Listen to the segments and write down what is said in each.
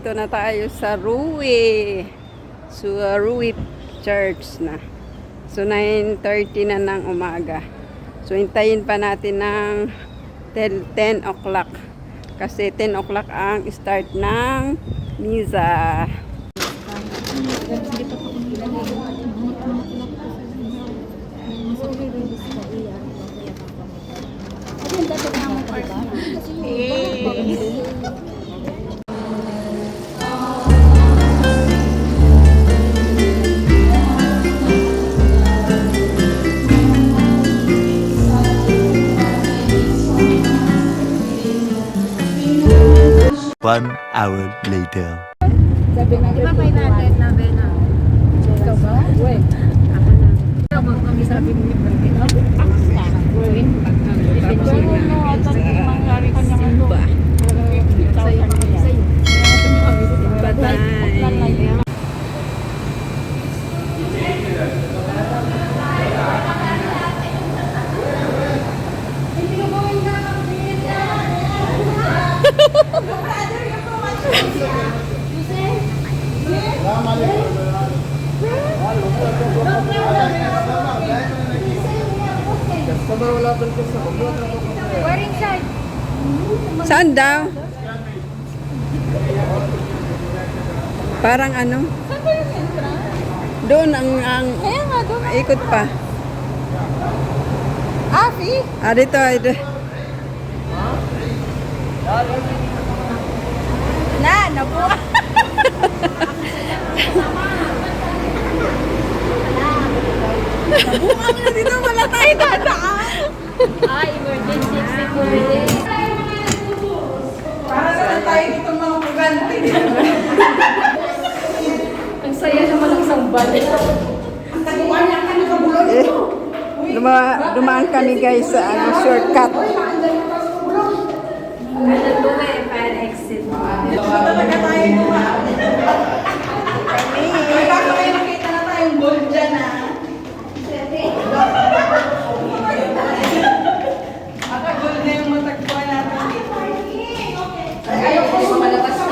nandito na tayo sa Rui. So, Rui Church na. So, 9.30 na ng umaga. So, hintayin pa natin ng 10, 10 o'clock. Kasi 10 o'clock ang start ng misa. One hour later. Di ba may natin na Bena? Ikaw ba? Uy. Ako na. Ikaw ba kami sabi mo yung birthday? Paksa. Uy. Ito mo, at mangyari ka niya ano. Sa'yo, sa'yo. Bye-bye. Wearing shirt. Saan daw? Parang ano? Doon ang, ang ikot pa. Ah, see? Ah, dito. dito. Na, nabuha. Nabuha mo na dito, wala tayo dadaan. Ah, emergency security. Para saan tayo dito mga pugante? Ang saya naman ng sambal. Eh, duma, dumaan kami guys sa ano, shortcut. Ano to eh, fan exit. Talaga tayo dumaan. Baka may nakita na tayong gold dyan ah. Baka gold na yung matagpuan natin. Ayaw ko sumalabas na.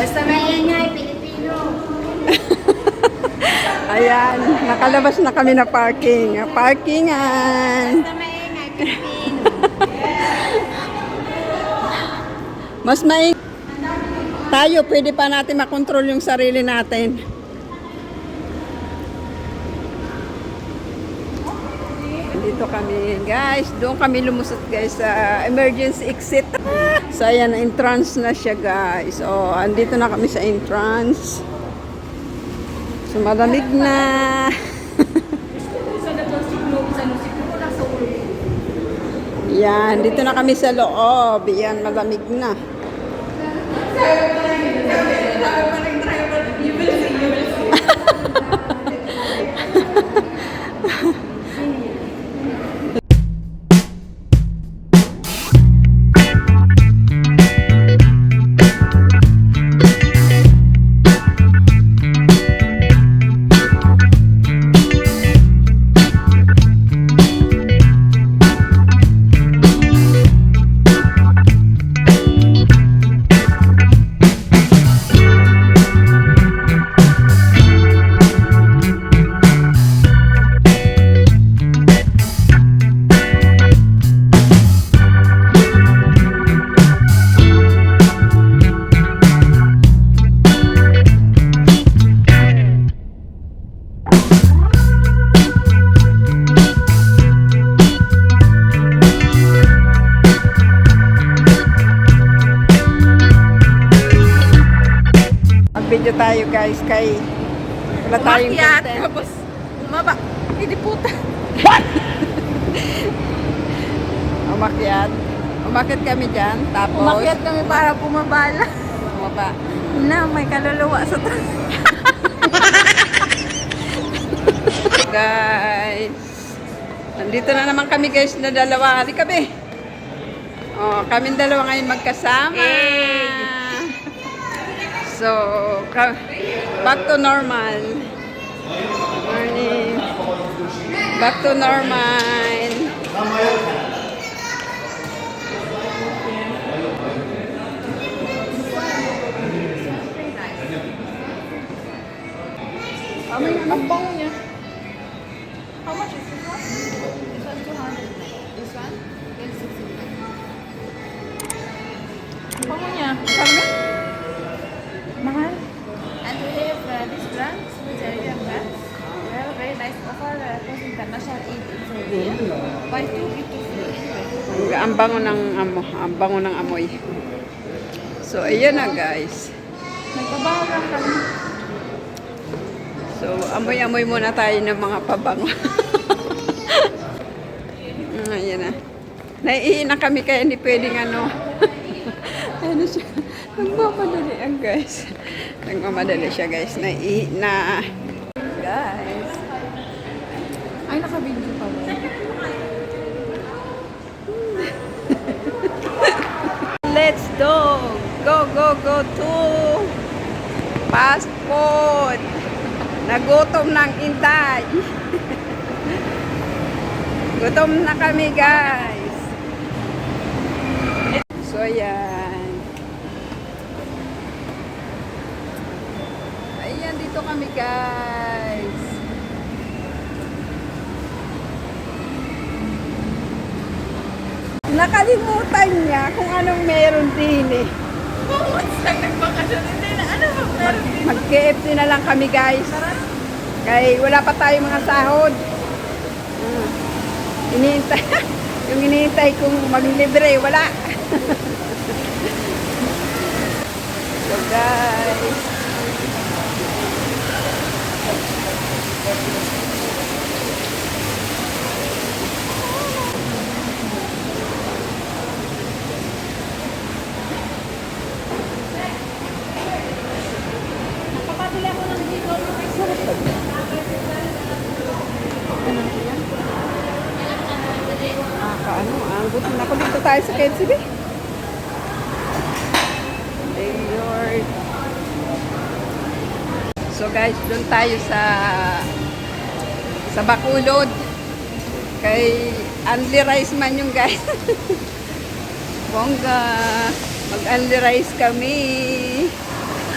Basta maingay, Pilipino. Ayan, nakalabas na kami na parking. Parkingan. Mas maing tayo, pwede pa natin makontrol yung sarili natin. Dito kami, guys. Doon kami lumusot, guys, sa emergency exit. So, ayan, entrance na siya, guys. O, andito na kami sa entrance. So, malamig na. Yan, dito na kami sa loob. Yan, malamig na. Mag-video tayo guys kay wala tayong Umakyat, content. tapos bumaba. Hindi puta. Umakyat. Umakyat kami dyan. Tapos, Umakyat kami para bumabala. bumaba. Na, may kaluluwa sa taas. Guys. Nandito na naman kami guys na dalawa. Halika be. Oh, kami dalawa ngayon magkasama. So, back to normal. Morning. Back to normal. Buy two, give two free. Ang bango ng amo, ang bango ng amoy. So, ayan na guys. Nagbabaho lang kami. So, amoy-amoy muna tayo ng mga pabango. Ayan na. Naiihi na kami kaya hindi pwedeng ano. ano siya? Nagmamadali ang guys. Nagmamadali siya guys. Naiihi na. Guys. Ay, naka-video pa ba? Let's go! Go, go, to fast food. Nagutom ng intay. Gutom na kami, guys. So, yan. Ayan, dito kami, guys. Nakalimutan niya kung anong meron din eh. Mag-KFC na lang kami guys. Kay wala pa tayong mga sahod. Mm. Iniintay. yung iniintay kong maglibre, wala. so guys. Ah, paano? Ang gutom na ko dito tayo sa KFC. be. Hey, Lord. So guys, doon tayo sa sa Bakulod. Kay Anli Rice man yung guys. Bongga. Mag-Anli Rice kami.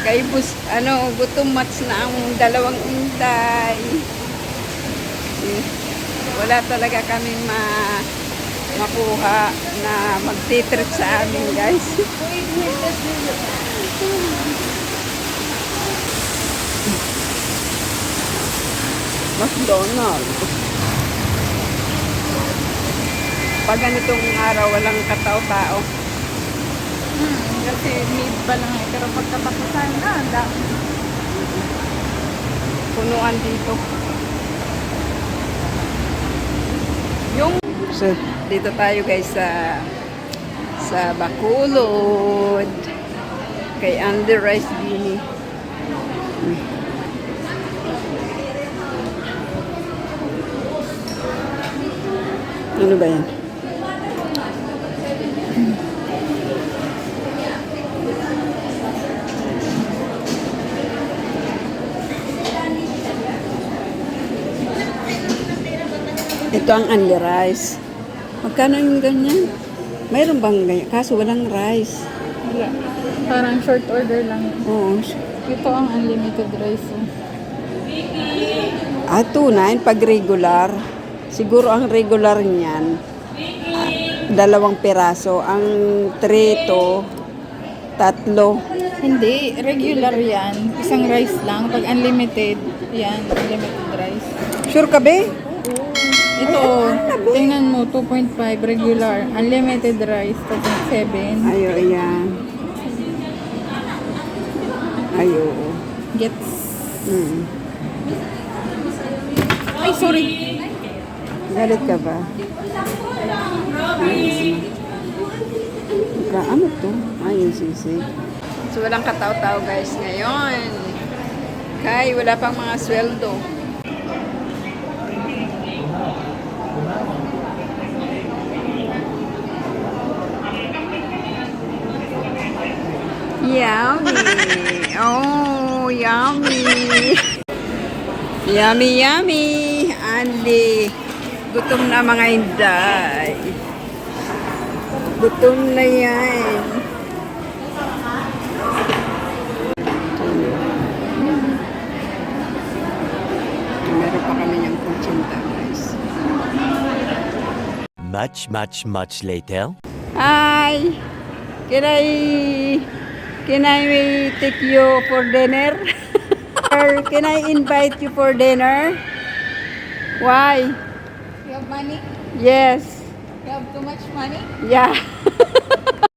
Kay bus, ano, gutom mats na ang dalawang intay. Eh, Wala talaga kami ma makuha na magtitrip sa amin, guys. McDonald's. Pag ganitong araw, walang katao-tao. Hmm, kasi mid pa lang eh. Pero pagkatapusan na, ang dami. punuan dito. Yung so dito tayo guys sa sa Bacolod kay Andy Rice Bini. Ano ba yan? Ito ang only rice. Magkano yung ganyan? Mayroon bang ganyan? Kaso walang rice. Wala. Parang short order lang. Oo. Ito ang unlimited rice. oh. Ah, tunain pag regular. Siguro ang regular niyan, ah, dalawang piraso. Ang trito, tatlo. Hindi, regular yan. Isang rice lang. Pag unlimited, yan, unlimited rice. Sure ka be? Ito, tingnan mo, 2.5 regular. Unlimited rice, 2.7. Ayo, ayan. Ayo. Gets. Mm. Ay, sorry. Galit ka ba? Ka, ano to? Ay, yung sisi. So, walang kataw-tao guys ngayon. Kay, wala pang mga sweldo. Yummy! Oh, yummy! Yummy, yummy! Stanley. Gutom na mga inday. Gutom na yan. Meron pa kami kutsinta, guys. Much, much, much later. Hi! Can I... Can I take you for dinner? Or can I invite you for dinner? Why? You have money? Yes. You have too much money? Yeah.